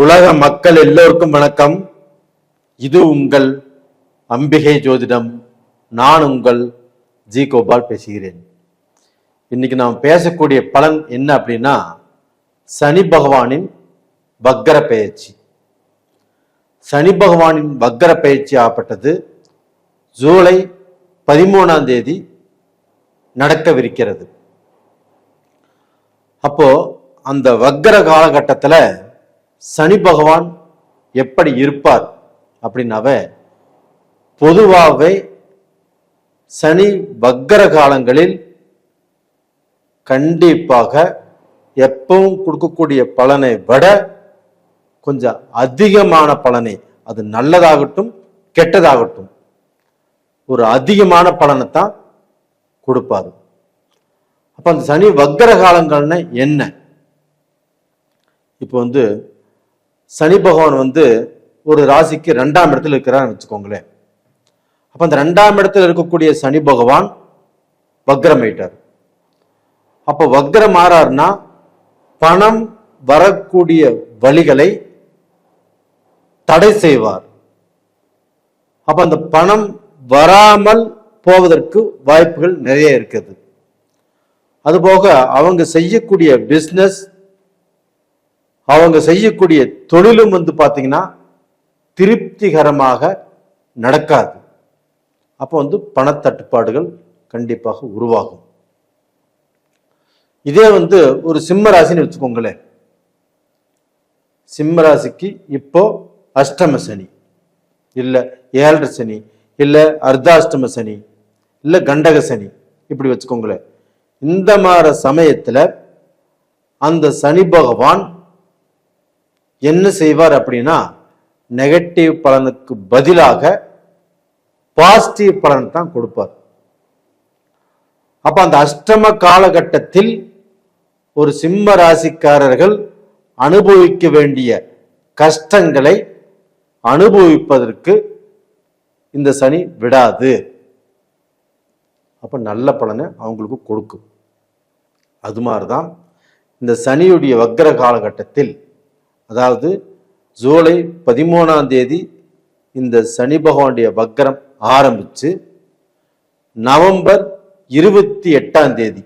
உலக மக்கள் எல்லோருக்கும் வணக்கம். இது உங்கள் அம்பிகை ஜோதிடம். நான் உங்கள் ஜி கோபால் பேசுகிறேன். இன்னைக்கு நாம் பேசக்கூடிய பலன் என்ன அப்படின்னா சனி பகவானின் வக்கர பெயர்ச்சி. சனி பகவானின் வக்கர பெயர்ச்சி ஆப்பட்டது ஜூலை பதிமூணாம் தேதி நடக்கவிருக்கிறது. அப்போ அந்த வக்கர காலகட்டத்தில் சனி பகவான் எப்படி இருப்பார் அப்படின்னாவே பொதுவாகவே சனி வக்கர காலங்களில் கண்டிப்பாக எப்பவும் கொடுக்கக்கூடிய பலனை விட கொஞ்சம் அதிகமான பலனை அது நல்லதாகட்டும் கெட்டதாகட்டும் ஒரு அதிகமான பலனை தான் கொடுப்பாரு. அப்ப அந்த சனி வக்கர காலங்கள்னு என்ன? இப்போ வந்து சனி பகவான் வந்து ஒரு ராசிக்கு ரெண்டாம் இடத்துல இருக்கிறான்னு வச்சுக்கோங்களேன். அப்போ அந்த ரெண்டாம் இடத்துல இருக்கக்கூடிய சனி பகவான் வக்ரமாயிட்டார் அப்போ வக்ரம் ஆறார்னா பணம் வரக்கூடிய வழிகளை தடை செய்வார். அப்போ அந்த பணம் வராமல் போவதற்கு வாய்ப்புகள் நிறைய இருக்குது அதுபோக அவங்க செய்யக்கூடிய பிஸ்னஸ் அவங்க செய்யக்கூடிய தொழிலும் வந்து பார்த்தீங்கன்னா திருப்திகரமாக நடக்காது. அப்போ வந்து பணத்தட்டுப்பாடுகள் கண்டிப்பாக உருவாகும். இதே வந்து ஒரு சிம்ம ராசின்னு வச்சுக்கோங்களேன். சிம்ம ராசிக்கு இப்போ அஷ்டம சனி இல்லை ஏழரை சனி இல்லை அர்த்தாஷ்டம சனி இல்லை கண்டக சனி இப்படி வச்சுக்கோங்களேன். இந்த மாதிரி சமயத்துல அந்த சனி பகவான் என்ன செய்வார் அப்படின்னா நெகட்டிவ் பலனுக்கு பதிலாக பாசிட்டிவ் பலன் தான் கொடுப்பார். அப்ப அந்த அஷ்டம காலகட்டத்தில் ஒரு சிம்ம ராசிக்காரர்கள் அனுபவிக்க வேண்டிய கஷ்டங்களை அனுபவிப்பதற்கு இந்த சனி விடாது. அப்ப நல்ல பலனை அவங்களுக்கு கொடுக்கும். அது மாதிரிதான் இந்த சனியுடைய வக்கர காலகட்டத்தில் அதாவது ஜூலை பதிமூணாம் தேதி இந்த சனி பகவானுடைய வக்கரம் ஆரம்பித்து நவம்பர் இருபத்தி எட்டாம் தேதி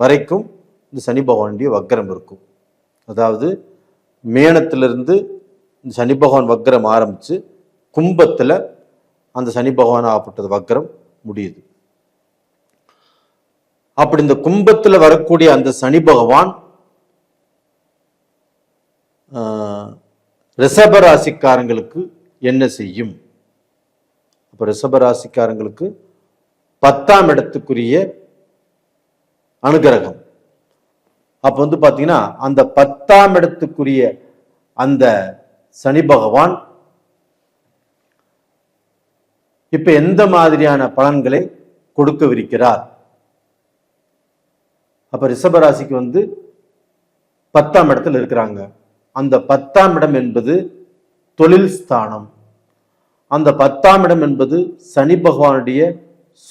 வரைக்கும் இந்த சனி பகவானுடைய வக்கரம் இருக்கும். அதாவது மேனத்திலிருந்து இந்த சனி பகவான் வக்கரம் ஆரம்பித்து கும்பத்தில் அந்த சனி பகவான் ஆகப்பட்டது வக்கரம் முடியுது. அப்படி இந்த கும்பத்தில் வரக்கூடிய அந்த சனி பகவான் ரிஷபராசிக்காரங்களுக்கு என்ன செய்யும்? அப்போ ரிஷபராசிக்காரங்களுக்கு பத்தாம் இடத்துக்குரிய அனுகிரகம். அப்போ வந்து பார்த்தீங்கன்னா அந்த பத்தாம் இடத்துக்குரிய அந்த சனி பகவான் இப்போ எந்த மாதிரியான பலன்களை கொடுக்கவிருக்கிறார்? அப்போ ரிஷபராசிக்கு வந்து பத்தாம் இடத்துல இருக்கிறாங்க. அந்த பத்தாம் இடம் என்பது தொழில் ஸ்தானம். அந்த பத்தாம் இடம் என்பது சனி பகவானுடைய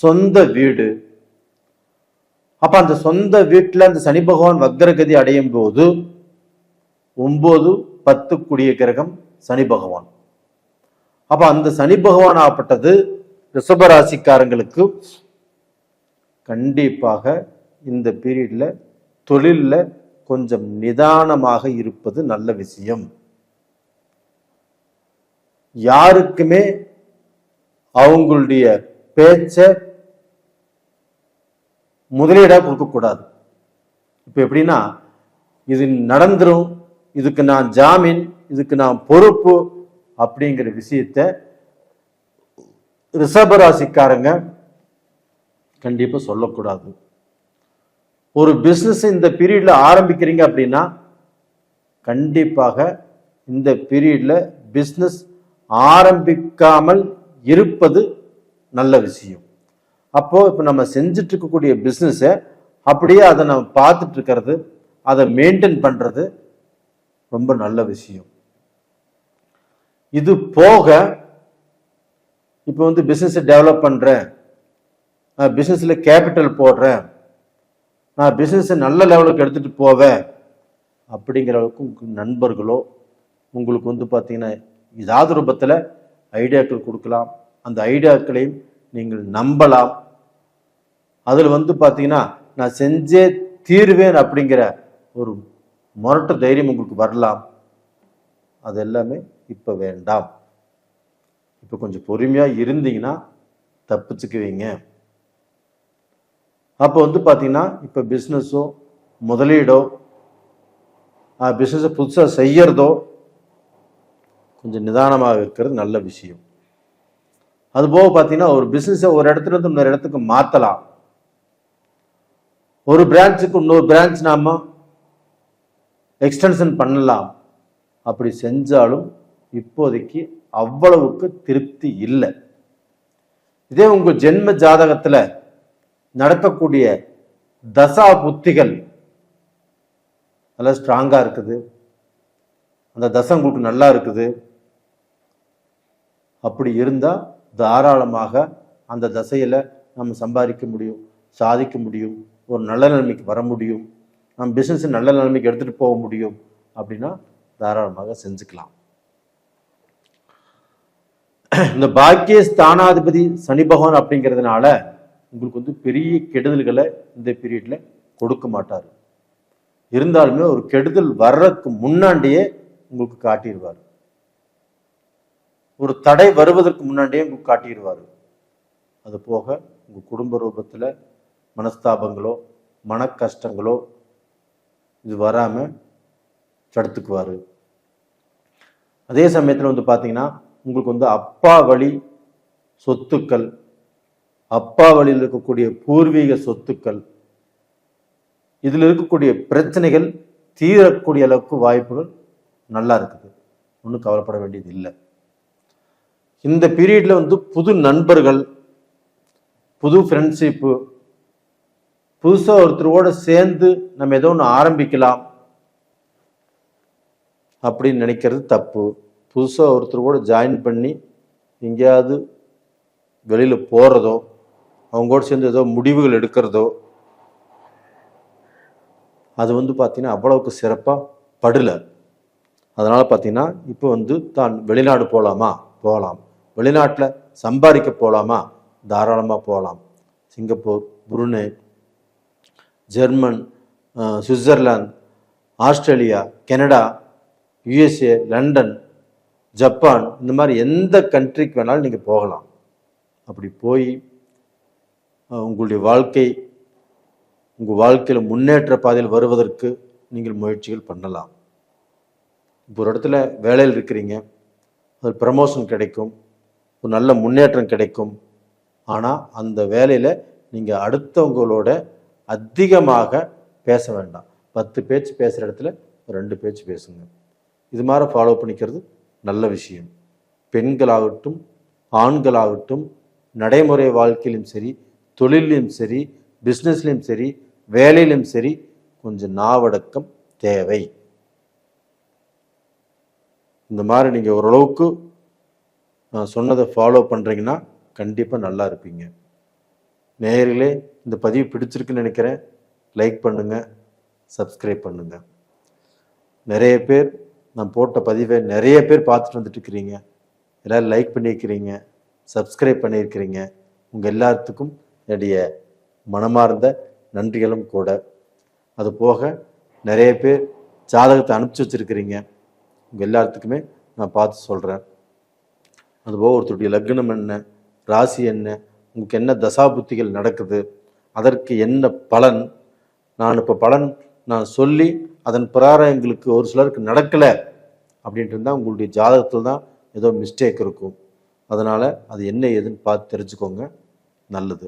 சொந்த வீடு. அப்ப அந்த சொந்த வீட்டில் அந்த சனி பகவான் வக்ரகதி அடையும் போது ஒன்பது பத்து குடிய கிரகம் சனி பகவான். அப்ப அந்த சனி பகவான் ஆப்பட்டது ரிஷபராசிக்காரங்களுக்கு கண்டிப்பாக இந்த பீரியட்ல தொழிலில் கொஞ்சம் நிதானமாக இருப்பது நல்ல விஷயம். யாருக்குமே அவங்களுடைய பேச்ச முதலீடாக கொடுக்கக்கூடாது இப்போ எப்படின்னா இது நடந்துரும் இதுக்கு நான் ஜாமீன் இதுக்கு நான் பொறுப்பு அப்படிங்கிற விஷயத்த ரிஷபராசிக்காரங்க கண்டிப்பாக சொல்லக்கூடாது. ஒரு பிஸ்னஸ் இந்த பீரியட்ல ஆரம்பிக்கிறீங்க அப்படின்னா கண்டிப்பாக இந்த பீரியட்ல பிஸ்னஸ் ஆரம்பிக்காமல் இருப்பது நல்ல விஷயம். அப்போ இப்போ நம்ம செஞ்சுட்டு இருக்கக்கூடிய பிஸ்னஸை அப்படியே அதை நம்ம பார்த்துட்டு இருக்கிறது அதை மெயின்டைன் பண்றது ரொம்ப நல்ல விஷயம். இது போக இப்போ வந்து பிஸ்னஸை டெவலப் பண்ணுறேன் பிஸ்னஸில் கேபிட்டல் போடுறேன் நான் பிஸ்னஸை நல்ல லெவலுக்கு எடுத்துகிட்டு போவேன் அப்படிங்கிற அளவுக்கு உங்க நண்பர்களோ உங்களுக்கு வந்து பார்த்தீங்கன்னா ஏதாவது ரூபத்தில் ஐடியாக்கள் கொடுக்கலாம். அந்த ஐடியாக்களையும் நீங்கள் நம்பலாம். அதில் வந்து பார்த்தீங்கன்னா நான் செஞ்சே தீர்வேன் அப்படிங்கிற ஒரு முரட்டு தைரியம் உங்களுக்கு வரலாம். அது எல்லாமே இப்போ வேண்டாம். இப்போ கொஞ்சம் பொறுமையாக இருந்தீங்கன்னா தப்பிச்சுக்குவீங்க. அப்போ வந்து பார்த்தீங்கன்னா இப்போ பிஸ்னஸோ முதலீடோ பிஸ்னஸை புதுசாக செய்யறதோ கொஞ்சம் நிதானமாக இருக்கிறது நல்ல விஷயம். அதுபோக பார்த்தீங்கன்னா ஒரு பிஸ்னஸை ஒரு இடத்துல இருந்து இன்னொரு இடத்துக்கு மாற்றலாம் ஒரு பிரான்ச்சுக்கு இன்னொரு பிரான்ச் நாம எக்ஸ்டென்ஷன் பண்ணலாம். அப்படி செஞ்சாலும் இப்போதைக்கு அவ்வளவுக்கு திருப்தி இல்லை. இதே உங்கள் ஜென்ம ஜாதகத்தில் நடத்தக்கூடிய தசா புத்திகள் நல்லா ஸ்ட்ராங்காக இருக்குது. அந்த தசை உங்களுக்கு நல்லா இருக்குது. அப்படி இருந்தால் தாராளமாக அந்த தசையில் நம்ம சம்பாதிக்க முடியும் சாதிக்க முடியும் ஒரு நல்ல நிலைமைக்கு வர முடியும் நம்ம பிஸ்னஸ் நல்ல நிலைமைக்கு எடுத்துகிட்டு போக முடியும் அப்படின்னா தாராளமாக செஞ்சுக்கலாம். இந்த பாக்கிய ஸ்தானாதிபதி சனி பகவான் அப்படிங்கிறதுனால உங்களுக்கு வந்து பெரிய கெடுதல்களை இந்த பீரியட்ல கொடுக்க மாட்டார். இருந்தாலுமே ஒரு கெடுதல் வர்றதுக்கு முன்னாடியே உங்களுக்கு காட்டிடுவார் ஒரு தடை வருவதற்கு முன்னாடியே உங்களுக்கு காட்டிடுவார் அது போக உங்கள் குடும்ப ரூபத்தில் மனஸ்தாபங்களோ மன கஷ்டங்களோ இது வராமல் தடுத்துக்குவார். அதே சமயத்தில் வந்து பார்த்தீங்கன்னா உங்களுக்கு வந்து அப்பா வழி சொத்துக்கள் அப்பா வழியில் இருக்கக்கூடிய பூர்வீக சொத்துக்கள் இதில் இருக்கக்கூடிய பிரச்சனைகள் தீரக்கூடிய அளவுக்கு வாய்ப்புகள் நல்லா இருக்குது. ஒன்றும் கவலைப்பட வேண்டியது இல்லை. இந்த பீரியட்ல வந்து புது நண்பர்கள் புது ஃப்ரெண்ட்ஷிப்பு புதுசாக ஒருத்தரோட சேர்ந்து நம்ம ஏதோ ஒன்று ஆரம்பிக்கலாம் அப்படின்னு நினைக்கிறது தப்பு. புதுசாக ஒருத்தர் கூட ஜாயின் பண்ணி எங்கேயாவது வெளியில் போகிறதோ அவங்க கூட சேர்ந்து ஏதோ முடிவுகள் எடுக்கிறதோ அது வந்து பார்த்தீங்கன்னா அவ்வளவுக்கு சிறப்பாக படல. அதனால் பார்த்தீங்கன்னா இப்போ வந்து தான் வெளிநாடு போகலாமா போகலாம் வெளிநாட்டில் சம்பாதிக்க போகலாமா தாராளமாக போகலாம் Singapore Brunei German Switzerland Australia Canada USA London Japan இந்த மாதிரி எந்த கண்ட்ரிக்கு வேணாலும் நீங்கள் போகலாம். அப்படி போய் உங்களுடைய வாழ்க்கை உங்கள் வாழ்க்கையில் முன்னேற்ற பாதையில் வருவதற்கு நீங்கள் முயற்சிகள் பண்ணலாம். இப்போ ஒரு இடத்துல வேலையில் இருக்கிறீங்க. அது ப்ரமோஷன் கிடைக்கும். ஒரு நல்ல முன்னேற்றம் கிடைக்கும். ஆனால் அந்த வேலையில் நீங்கள் அடுத்தவங்களோட அதிகமாக பேச வேண்டாம். பத்து பேச்சு பேசுகிற இடத்துல ஒரு ரெண்டு பேச்சு பேசுங்க. இது மாதிரி ஃபாலோ பண்ணிக்கிறது நல்ல விஷயம். பெண்களாகட்டும் ஆண்களாகட்டும் நடைமுறை வாழ்க்கையிலும் சரி தொழிலையும் சரி பிஸ்னஸ்லையும் சரி வேலையிலும் சரி கொஞ்சம் நாவடக்கம் தேவை. இந்த மாதிரி நீங்கள் ஓரளவுக்கு நான் சொன்னதை ஃபாலோ பண்ணுறீங்கன்னா கண்டிப்பாக நல்லா இருப்பீங்க. நேயர்களே இந்த பதிவு பிடிச்சிருக்குன்னு நினைக்கிறேன். லைக் பண்ணுங்கள் சப்ஸ்கிரைப் பண்ணுங்கள் நிறைய பேர் நான் போட்ட பதிவை நிறைய பேர் பார்த்துட்டு வந்துட்டுருக்கிறீங்க எல்லோரும் லைக் பண்ணியிருக்கிறீங்க சப்ஸ்கிரைப் பண்ணியிருக்கிறீங்க. உங்கள் எல்லாத்துக்கும் என்னுடைய மனமார்ந்த நன்றிகளும் கூட. அது போக நிறைய பேர் ஜாதகத்தை அனுப்பிச்சி வச்சுருக்கிறீங்க. உங்கள் எல்லாத்துக்குமே நான் பார்த்து சொல்கிறேன் அதுபோக ஒருத்தருடைய லக்னம் என்ன ராசி என்ன உங்களுக்கு என்ன தசாபுத்திகள் நடக்குது அதற்கு என்ன பலன்? நான் இப்போ பலன் நான் சொல்லி அதன் பிரகாரம் எங்களுக்கு ஒரு சிலருக்கு நடக்கலை அப்படின்ட்டு இருந்தால் உங்களுடைய ஜாதகத்தில் தான் ஏதோ மிஸ்டேக் இருக்கும். அதனால் அது என்ன ஏதுன்னு பார்த்து தெரிஞ்சுக்கோங்க. நல்லது.